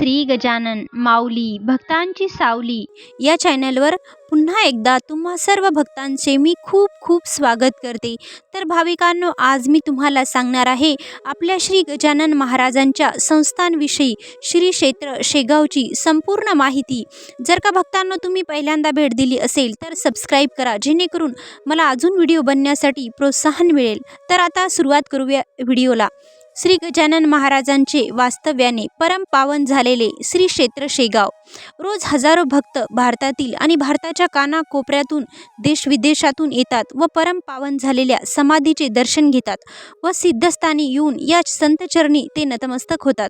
श्री गजानन माऊली भक्तांची सावली या चॅनलवर पुन्हा एकदा तुम्हा सर्व भक्तांचे मी खूप खूप स्वागत करते. तर भाविकांनो आज मी तुम्हाला सांगणार आहे आपल्या श्री गजानन महाराजांच्या संस्थांविषयी श्री क्षेत्र शेगावची संपूर्ण माहिती. जर का भक्तांनो तुम्ही पहिल्यांदा भेट दिली असेल तर सबस्क्राईब करा जेणेकरून मला अजून व्हिडिओ बनण्यासाठी प्रोत्साहन मिळेल. तर आता सुरुवात करूया व्हिडिओला. श्री गजानन महाराजांचे वास्तव्याने परमपावन झालेले श्री क्षेत्र शेगाव. रोज हजारो भक्त भारतातील आणि भारताच्या कानाकोपऱ्यातून देशविदेशातून येतात व परमपावन झालेल्या समाधीचे दर्शन घेतात व सिद्धस्थानी येऊन या संतचरणी ते नतमस्तक होतात.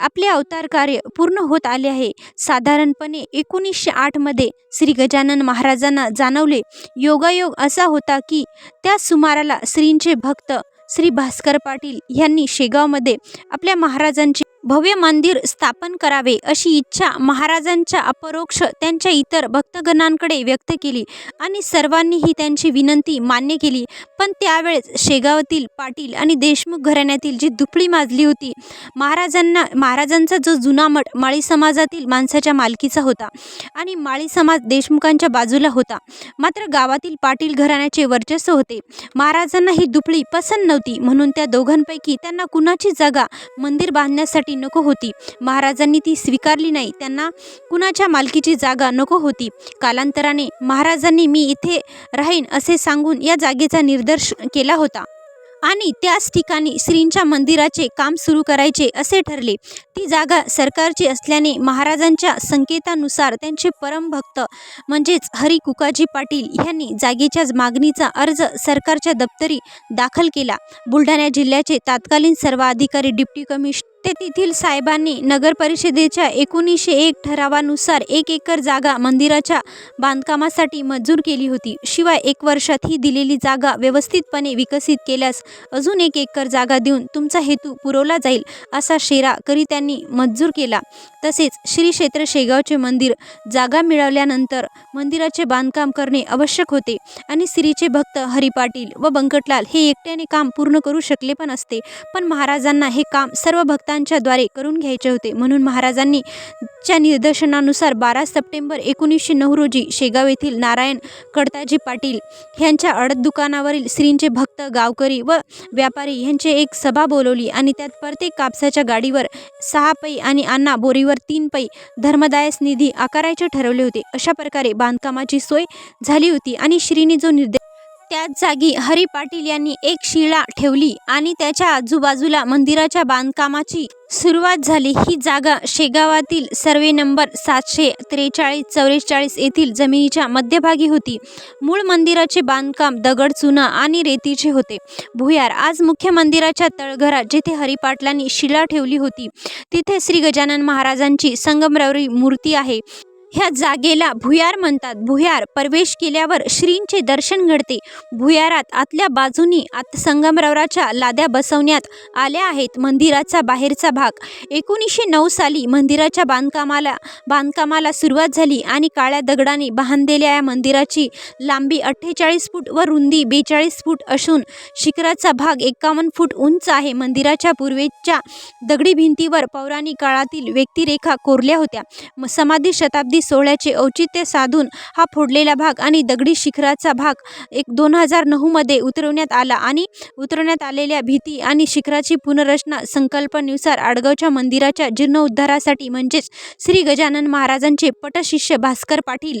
आपले अवतार कार्य पूर्ण होत आले आहे. साधारणपणे एकोणीसशे आठमध्ये श्री गजानन महाराजांना जाणवले योगायोग असा होता की त्या सुमाराला श्रींचे भक्त श्री भास्कर पाटील यांनी शेगावमध्ये आपल्या महाराजांचे भव्य मंदिर स्थापन करावे अशी इच्छा महाराजांच्या अपरोक्ष त्यांच्या इतर भक्तगणांकडे व्यक्त केली आणि सर्वांनीही त्यांची विनंती मान्य केली. पण त्यावेळेस शेगावातील पाटील आणि देशमुख घराण्यातील जी दुपळी माजली होती महाराजांना महाराजांचा जो जुना मठ माळी समाजातील माणसाच्या मालकीचा होता आणि माळी समाज देशमुखांच्या बाजूला होता. मात्र गावातील पाटील घराण्याचे वर्चस्व होते. महाराजांना ही दुपळी पसंत नव्हती. म्हणून त्या दोघांपैकी त्यांना कुणाची जागा मंदिर बांधण्यासाठी नको होती. महाराजांनी ती स्वीकारली नाही. त्यांना कुणाच्या मालकीची जागा नको होती. कालांतराने महाराजांनी मी इथे राहीन असे सांगून या जागेचा निर्दर्श केला होता. आणि त्याच ठिकाणी श्रींच्या मंदिराचे काम सुरू करायचे असे ठरले. ती जागा सरकारची असल्याने महाराजांच्या संकेतानुसार त्यांचे परमभक्त म्हणजेच हरी कुकाजी पाटील यांनी जागेच्या मागणीचा अर्ज सरकारच्या दप्तरी दाखल केला. बुलढाणा जिल्ह्याचे तत्कालीन सर्व अधिकारी डिप्टी कमिश ते तेथील साहेबांनी नगर परिषदेच्या एकोणीसशे एक ठरावानुसार एक एकर जागा मंदिराच्या बांधकामासाठी मंजूर केली होती. शिवाय एक वर्षात ही दिलेली जागा व्यवस्थितपणे विकसित केल्यास अजून एक एकर जागा देऊन तुमचा हेतू पुरवला जाईल असा शेरा करी त्यांनी मंजूर केला. तसेच श्री क्षेत्र शेगावचे मंदिर जागा मिळवल्यानंतर मंदिराचे बांधकाम करणे आवश्यक होते आणि श्रीचे भक्त हरी पाटील व बंकटलाल हे एकट्याने काम पूर्ण करू शकले पण असते. पण महाराजांना हे काम सर्व भक्त द्वारे करून घ्यायचे होते. म्हणून महाराजांनी च्या निदर्शनानुसार बारा सप्टेंबर एकोणीसशे नऊ रोजी शेगाव येथील नारायण कडताजी पाटील यांच्या अडत दुकानावरील श्रींचे भक्त गावकरी व व्यापारी यांचे एक सभा बोलवली आणि त्यात प्रत्येक कापसाच्या गाडीवर सहा पै आणि अण्णा बोरीवर तीन पै धर्मदायस निधी आकारायचे ठरवले होते. अशा प्रकारे बांधकामाची सोय झाली होती आणि श्रीने जो निर्देश त्याच जागी हरी पाटील यांनी एक शिळा ठेवली आणि त्याच्या आजूबाजूला मंदिराच्या बांधकामाची सुरुवात झाली. ही जागा शेगावातील सर्वे नंबर सातशे त्रेचाळीस चौवेचाळीस येथील जमिनीच्या मध्यभागी होती. मूळ मंदिराचे बांधकाम दगड चुना आणि रेतीचे होते. भुयार आज मुख्य मंदिराच्या तळघरात जिथे हरिपाटलांनी शिला ठेवली होती तिथे श्री गजानन महाराजांची संगमरवरी मूर्ती आहे. ह्या जागेला भुयार म्हणतात. भुयार प्रवेश केल्यावर श्रींचे दर्शन घडते. भुयारात आतल्या बाजूनी आत संगमरवराच्या लाद्या बसवण्यात आल्या आहेत. मंदिराचा बाहेरचा भाग. एकोणीसशे नऊ साली मंदिराच्या बांधकामाला बांधकामाला सुरुवात झाली आणि काळ्या दगडाने बांधलेल्या या मंदिराची लांबी अठ्ठेचाळीस फूट व रुंदी बेचाळीस फूट असून शिखराचा भाग एकावन्न फूट उंच आहे. मंदिराच्या पूर्वेच्या दगडी भिंतीवर पौराणिक काळातील व्यक्तिरेखा कोरल्या होत्या. म- समाधी शताब्दी सोहळ्याचे औचित्य साधून हा फोडलेला भाग आणि दगडी शिखराचा भाग एक दोन हजार नऊमध्ये उतरवण्यात आला आणि उतरवण्यात आलेल्या भीती आणि शिखराची पुनर्रचना संकल्पनेनुसार आडगावच्या मंदिराच्या जीर्णोद्धारासाठी म्हणजेच श्री गजानन महाराजांचे पटशिष्य भास्कर पाटील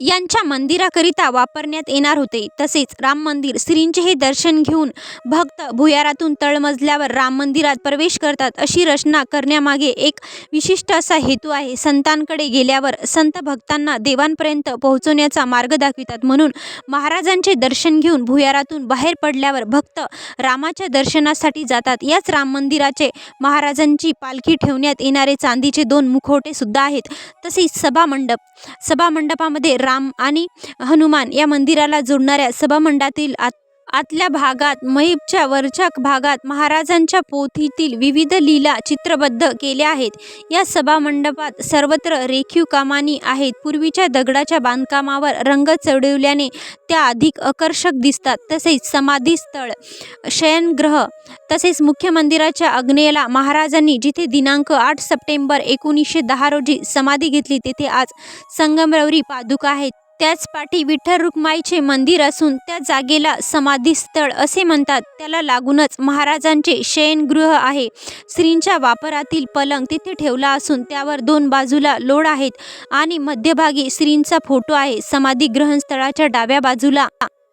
यांच्या मंदिराकरिता वापरण्यात येणार होते. तसेच राम मंदिर श्रींचे हे दर्शन घेऊन भक्त भुयारातून तळमजल्यावर राम मंदिरात प्रवेश करतात अशी रचना करण्यामागे एक विशिष्ट असा हेतू आहे. संतांकडे गेल्यावर संत भक्तांना देवांपर्यंत पोहोचवण्याचा मार्ग दाखवितात. म्हणून महाराजांचे दर्शन घेऊन भुयारातून बाहेर पडल्यावर भक्त रामाच्या दर्शनासाठी जातात. याच राम मंदिराचे महाराजांची पालखी ठेवण्यात येणारे चांदीचे दोन मुखवटे सुद्धा आहेत. तसेच सभामंडप सभामंडपामध्ये राम आणि हनुमान या मंदिराला जोडणाऱ्या सभामंडपातील आत आतल्या भागात महीपच्या वरच्या भागात महाराजांच्या पोथीतील विविध लीला चित्रबद्ध केल्या आहेत. या सभामंडपात सर्वत्र रेखीव कामानी आहेत. पूर्वीच्या दगडाच्या बांधकामावर रंग चढवल्याने त्या अधिक आकर्षक दिसतात. तसेच समाधीस्थळ शयनग्रह तसेच मुख्य मंदिराच्या अग्नेला महाराजांनी जिथे दिनांक आठ सप्टेंबर एकोणीसशे दहा रोजी समाधी घेतली तेथे आज संगमरवरी पादुका आहेत. त्याच पाठी विठ्ठल रुक्माईचे मंदिर असून त्या जागेला समाधीस्थळ असे म्हणतात. त्याला लागूनच महाराजांचे शयनगृह आहे. स्त्रींच्या वापरातील पलंग तिथे ठेवला असून त्यावर दोन बाजूला लोड आहेत आणि मध्यभागी श्रींचा फोटो आहे. समाधी ग्रहणस्थळाच्या डाव्या बाजूला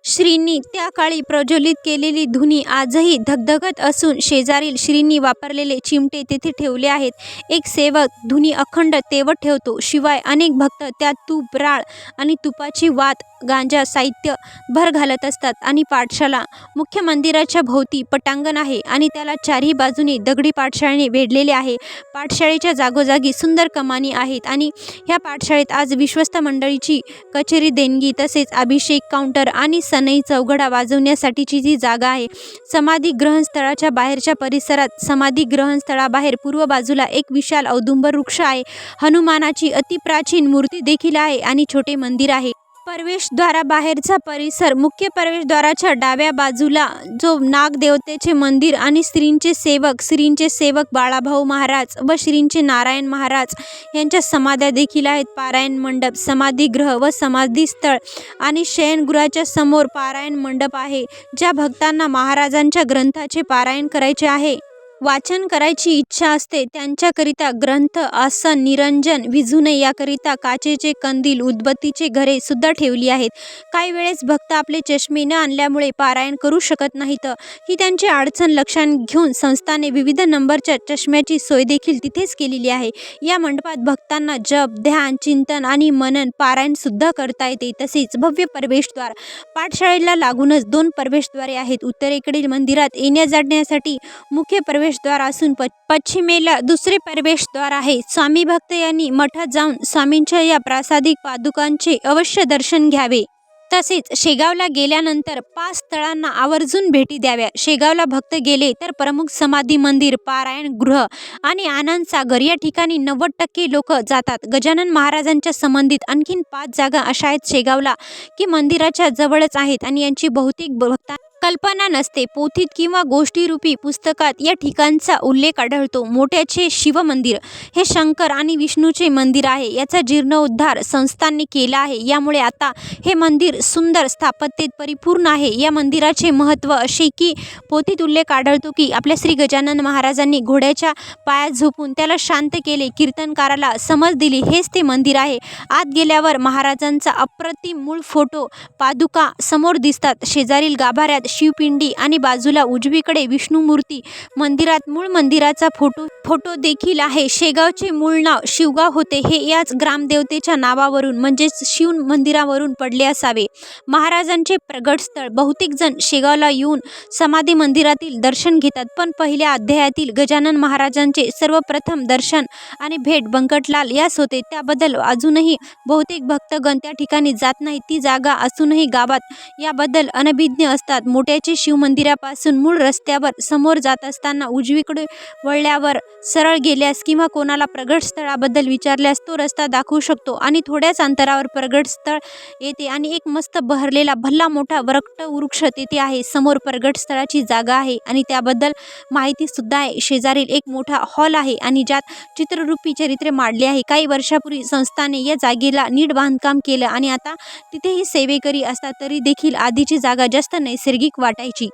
श्रींनी त्या काळी प्रज्वलित केलेली धुनी आजही धगधगत असून शेजारील श्रींनी वापरलेले चिमटे तेथे ठेवले आहेत. एक सेवक धुनी अखंड तेवत ठेवतो. शिवाय अनेक भक्त त्यात तूप राळ आणि तुपाची वात गांजा साहित्य भर घालत असतात आणि पाठशाला मुख्य मंदिराच्या भोवती पटांगण आहे आणि त्याला चारही बाजूने दगडी पाठशाळेने वेढलेले आहे. पाठशाळेच्या जागोजागी सुंदर कमानी आहेत आणि ह्या पाठशाळेत आज विश्वस्त मंडळीची कचेरी देणगी तसेच अभिषेक काउंटर आणि सनई चौघडा वाजवण्यासाठीची जी जागा आहे समाधी ग्रहणस्थळाच्या बाहेरच्या परिसरात समाधी ग्रहणस्थळाबाहेर पूर्व बाजूला एक विशाल औदुंबर वृक्ष आहे. हनुमानाची अतिप्राचीन मूर्ती देखील आहे आणि छोटे मंदिर आहे. प्रवेशद्वाराबाहेरचा परिसर मुख्य प्रवेशद्वाराच्या डाव्या बाजूला जो नागदेवतेचे मंदिर आणि श्रींचे सेवक श्रींचे सेवक बाळाभाऊ महाराज व श्रींचे नारायण महाराज यांच्या समाध्या देखील आहेत. पारायण मंडप समाधीगृह व समाधीस्थळ आणि शयनगृहाच्या समोर पारायण मंडप आहे ज्या भक्तांना महाराजांच्या ग्रंथाचे पारायण करायचे आहे. वाचन करायची इच्छा असते त्यांच्याकरिता ग्रंथ आसन निरंजन विझू नये याकरिता काचेचे कंदील उदबत्तीचे घरे सुद्धा ठेवली आहेत. काही वेळेस भक्त आपले चष्मे न आणल्यामुळे पारायण करू शकत नाहीत. ही त्यांची अडचण लक्षात घेऊन संस्थाने विविध नंबरच्या चष्म्याची सोय देखील तिथेच केलेली आहे. या मंडपात भक्तांना जप ध्यान चिंतन आणि मनन पारायण सुद्धा करता येते. तसेच भव्य प्रवेशद्वार. पाठशाळेला लागूनच दोन प्रवेशद्वारे आहेत. उत्तरेकडील मंदिरात येण्या जाण्यासाठी मुख्य प्रवेशद्वार असून प पश्चिमेला दुसरे प्रवेशद्वार आहे. स्वामी भक्त यांनी मठात जाऊन स्वामींच्या या प्रासादिक पादुकांचे अवश्य दर्शन घ्यावे. तसेच शेगावला गेल्यानंतर पाच स्थळांना आवर्जून भेटी द्याव्या. शेगावला भक्त गेले तर प्रमुख समाधी मंदिर पारायण गृह आणि आनंद सागर या ठिकाणी नव्वद टक्के लोक जातात. गजानन महाराजांच्या संबंधित आणखीन पाच जागा अशा आहेत शेगावला की मंदिराच्या जवळच आहेत आणि यांची बहुतेक भक्ता कल्पना नसते. पोथीत किंवा गोष्टीरूपी पुस्तकात या ठिकाणचा उल्लेख आढळतो. मोठ्याचे शिवमंदिर हे शंकर आणि विष्णूचे मंदिर आहे. याचा जीर्णोद्धार संस्थांनी केला आहे. यामुळे आता हे मंदिर सुंदर स्थापत्येत परिपूर्ण आहे. या मंदिराचे महत्त्व असे की पोथीत उल्लेख आढळतो की आपल्या श्री गजानन महाराजांनी घोड्याच्या पायात झोपून त्याला शांत केले. कीर्तनकाराला समज दिली. हेच ते मंदिर आहे. आत गेल्यावर महाराजांचा अप्रतिम मूळ फोटो पादुका समोर दिसतात. शेजारील गाभाऱ्यात शिवपिंडी आणि बाजूला उजवीकडे विष्णूमूर्ती मंदिरात मूळ मंदिराचा फोटो फोटो देखील आहे. शेगावचे मूळ नाव शिवगाव होते. हे याच ग्रामदेवतेच्या नावावरून म्हणजेच शिव मंदिरावरून पडले असावे. महाराजांचे प्रगटस्थळ बहुतेक जण शेगावला येऊन समाधी मंदिरातील दर्शन घेतात. पण पहिल्या अध्यायातील गजानन महाराजांचे सर्वप्रथम दर्शन आणि भेट बंकटलाल यास होते. त्याबद्दल अजूनही बहुतेक भक्तगण त्या ठिकाणी जात नाही ती जागा असूनही गावात याबद्दल अनभिज्ञ असतात. मोठ्याचे शिवमंदिरापासून मूळ रस्त्यावर समोर जात असताना उजवीकडे वळल्यावर सरळ गेल्यास किंवा कोणाला प्रगटस्थळाबद्दल विचारल्यास तो रस्ता दाखवू शकतो आणि थोड्याच अंतरावर प्रगटस्थळ येते आणि एक मस्त बहरलेला भल्ला मोठा वरकट वृक्ष तेथे आहे. समोर प्रगटस्थळाची जागा आहे आणि त्याबद्दल माहितीसुद्धा आहे. शेजारील एक मोठा हॉल आहे आणि ज्यात चित्ररूपी चरित्रे मांडले आहे. काही वर्षापूर्वी संस्थाने या जागेला नीट बांधकाम केलं आणि आता तिथेही सेवेकरी असतात. तरी देखील आधीची जागा जास्त नैसर्गिक वाटायची.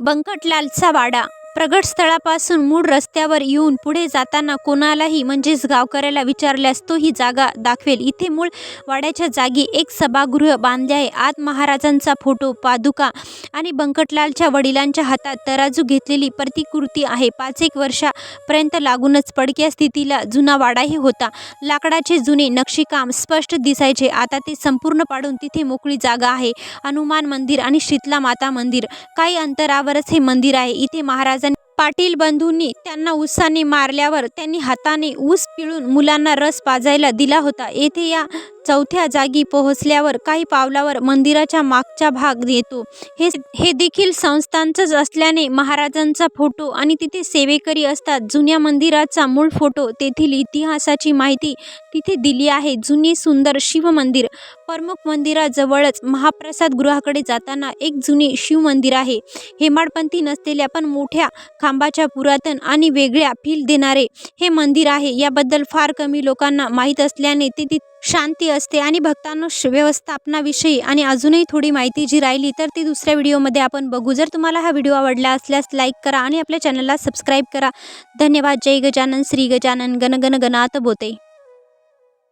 बंकटलालचा वाडा प्रगटस्थळापासून मूळ रस्त्यावर येऊन पुढे जाताना कोणालाही म्हणजेच गावकऱ्याला विचारल्यास तो ही जागा दाखवेल. इथे मूळ वाड्याच्या जागी एक सभागृह बांधले आहे. आत महाराजांचा फोटो पादुका आणि बंकटलालच्या वडिलांच्या हातात तराजू घेतलेली प्रतिकृती आहे. पाच एक वर्षापर्यंत लागूनच पडक्या स्थितीला जुना वाडाही होता. लाकडाचे जुने नक्षीकाम स्पष्ट दिसायचे. आता ते संपूर्ण पाडून तिथे मोकळी जागा आहे. हनुमान मंदिर आणि शीतला माता मंदिर. काही अंतरावरच हे मंदिर आहे. इथे महाराज पाटील बंधूंनी त्यांना ऊसाने मारल्यावर त्यांनी हाताने ऊस पिळून मुलांना रस पाजायला दिला होता. येथे या चौथ्या जागी पोहोचल्यावर काही पावलावर मंदिराच्या मागचा भाग येतो हे हे देखील संस्थांचंच असल्याने महाराजांचा फोटो आणि तिथे सेवेकरी असतात. जुन्या मंदिराचा मूळ फोटो तेथील इतिहासाची माहिती तिथे दिली आहे. जुने सुंदर शिवमंदिर प्रमुख मंदिराजवळच महाप्रसाद गृहाकडे जाताना एक जुने शिवमंदिर आहे. हेमाडपंथी नसलेल्या पण मोठ्या खांबाच्या पुरातन आणि वेगळ्या फील देणारे हे मंदिर आहे. याबद्दल फार कमी लोकांना माहीत असल्याने ते ती शांती असते आणि भक्तांनो व्यवस्थापनाविषयी आणि अजूनही थोडी माहिती जी राहिली तर ती दुसऱ्या व्हिडिओमध्ये आपण बघू. जर तुम्हाला हा व्हिडिओ आवडला असल्यास लाईक करा आणि आपल्या चॅनलला सबस्क्राईब करा. धन्यवाद. जय गजानन. श्री गजानन. गण गण गणात बोते.